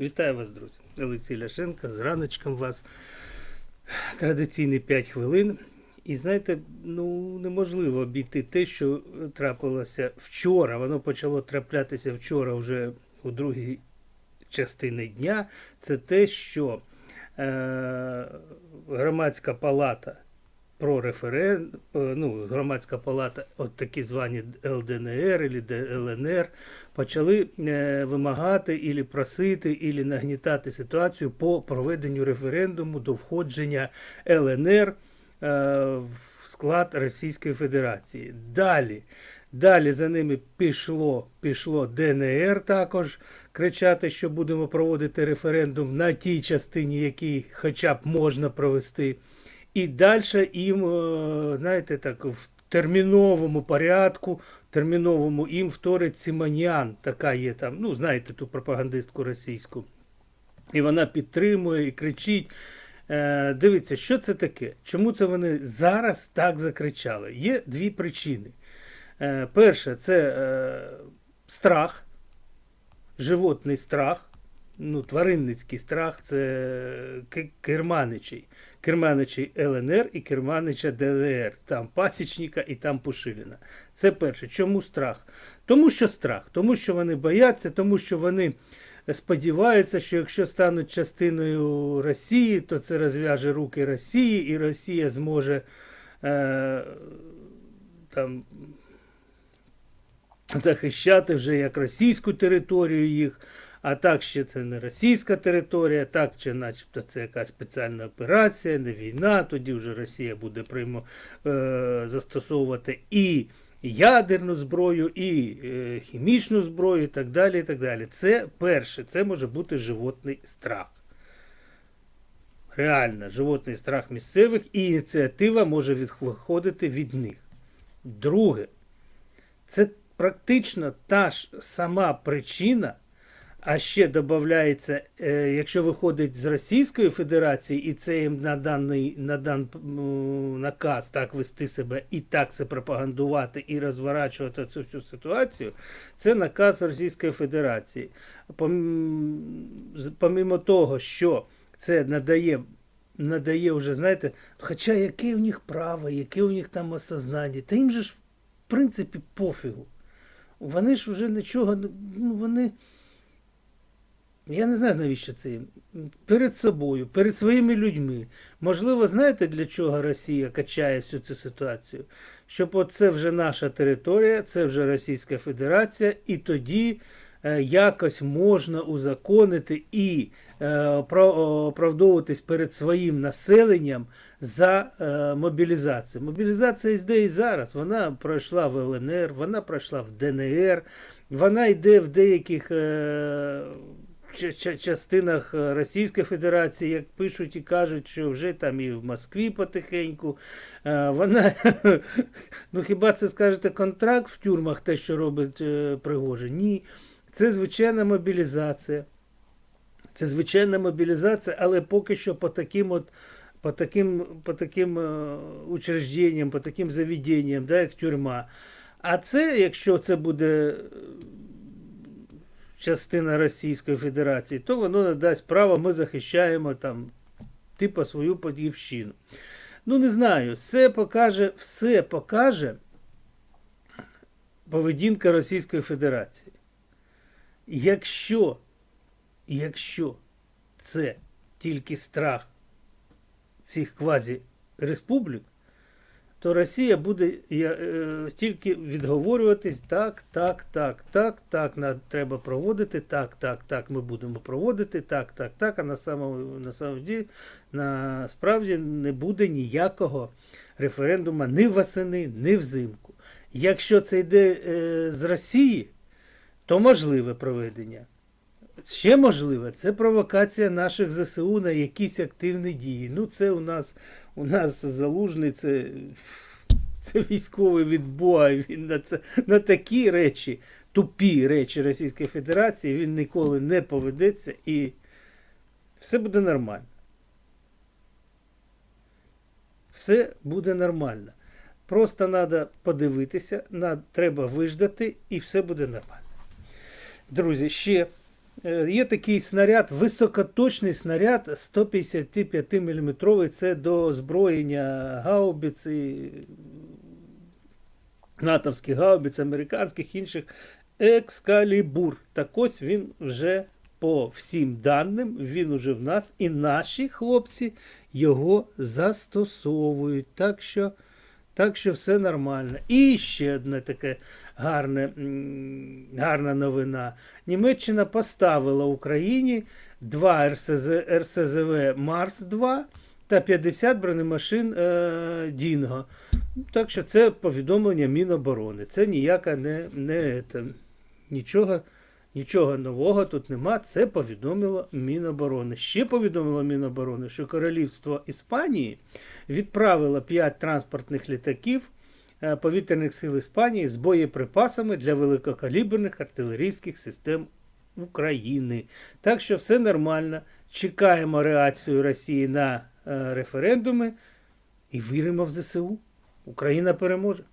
Вітаю вас, друзі. Олексій Ляшенко. З раночком вас. Традиційні 5 хвилин. І знаєте, ну неможливо обійти те, що трапилося вчора. Воно почало траплятися вчора вже у другій частині дня. Це те, що е, громадська палата про референдум, ну, громадська палата, от такі звані ЛДНР або ЛНР, почали е, вимагати і просити, і нагнітати ситуацію по проведенню референдуму до входження ЛНР е, в склад Російської Федерації. Далі. Далі за ними пішло, пішло ДНР також кричати, що будемо проводити референдум на тій частині, який хоча б можна провести. І далі їм, е, знаєте, так, в терміновому порядку, терміновому їм вторить Симонян, така є там, ну, знаєте, ту пропагандистку російську. І вона підтримує і кричить. Е, Дивіться, що це таке? Чому це вони зараз так закричали? Є дві причини. Е, Перше, це е, страх, животний страх, ну, тваринницький страх це керманичий. Керманичий ЛНР і Керманича ДНР. Там Пасічника і там Пушиліна. Це перше. Чому страх? Тому що страх, тому що вони бояться, тому що вони сподіваються, що якщо стануть частиною Росії, то це розв'яже руки Росії, і Росія зможе е, там захищати вже як російську територію їх, а так ще це не російська територія, так чи начебто це якась спеціальна операція, не війна, тоді вже Росія буде приймо, е, застосовувати і ядерну зброю, і е, хімічну зброю, і так далі. і так далі. Це перше, це може бути животний страх. Реально, животний страх місцевих, і ініціатива може виходити від них. Друге, це практично та ж сама причина, а ще додається, е, якщо виходить з Російської Федерації, і це їм на даний на дан, наказ так вести себе і так це пропагандувати і розворачувати цю всю ситуацію, це наказ Російської Федерації. Пом- з- Помімо того, що це надає. Надає вже, знаєте, хоча яке у них право, яке у них там осознання, та їм же ж, в принципі, пофігу. Вони ж вже нічого, ну вони. Я не знаю, навіщо це. Перед собою, перед своїми людьми. Можливо, знаєте, для чого Росія качає всю цю ситуацію? Щоб оце вже наша територія, це вже Російська Федерація, і тоді е, якось можна узаконити і е, оправдовуватись перед своїм населенням за е, мобілізацію. Мобілізація йде і зараз. Вона пройшла в ЛНР, вона пройшла в ДНР, вона йде в деяких. Е, частинах е, Російської Федерації, як пишуть і кажуть, що вже там і в Москві потихеньку. Е, Вона, ну хіба це скажете контракт в тюрмах, те, що робить е, Пригожин? Ні. Це звичайна мобілізація. Це звичайна мобілізація, але поки що по таким от. По таким, по таким учрежденням, по таким заведенням, да, як тюрма. А це, якщо це буде частина Російської Федерації, то воно надасть право, ми захищаємо там, типу, свою подівщину. Ну, не знаю, все покаже, все покаже поведінка Російської Федерації. Якщо, якщо це тільки страх цих квазі-республік, то Росія буде е, тільки відговорюватись так, так, так, так, так, на, треба проводити, так, так, так, ми будемо проводити, так, так, так, а на самому, на самому ділі, насправді не буде ніякого референдуму ні восени, ні взимку. Якщо це йде е, з Росії, то можливе проведення. Ще можливе, це провокація наших ЗСУ на якісь активні дії. Ну, це у нас у нас залужний, це, це військовий від Бога. Він на, це, на такі речі, тупі речі Російської Федерації, він ніколи не поведеться і все буде нормально. Все буде нормально. Просто треба подивитися, треба виждати, і все буде нормально. Друзі, ще Є такий снаряд, високоточний снаряд 155 мм. Це до озброєння гаубиць і натовських гаубиць, американських інших екскалібур. Так ось він вже по всім даним, він уже в нас, і наші хлопці його застосовують. Так що, так що все нормально. І ще одне таке гарне, гарна новина. Німеччина поставила Україні два РСЗ, РСЗВ Марс 2 та 50 бронемашин е, Дінго. Так що це повідомлення Міноборони. Це ніяка не, не це, нічого, нічого нового тут нема. Це повідомило Міноборони. Ще повідомило Міноборони, що Королівство Іспанії відправило 5 транспортних літаків е, повітряних сил Іспанії з боєприпасами для великокаліберних артилерійських систем України. Так що все нормально. Чекаємо реакцію Росії на е, референдуми і віримо в ЗСУ. Україна переможе.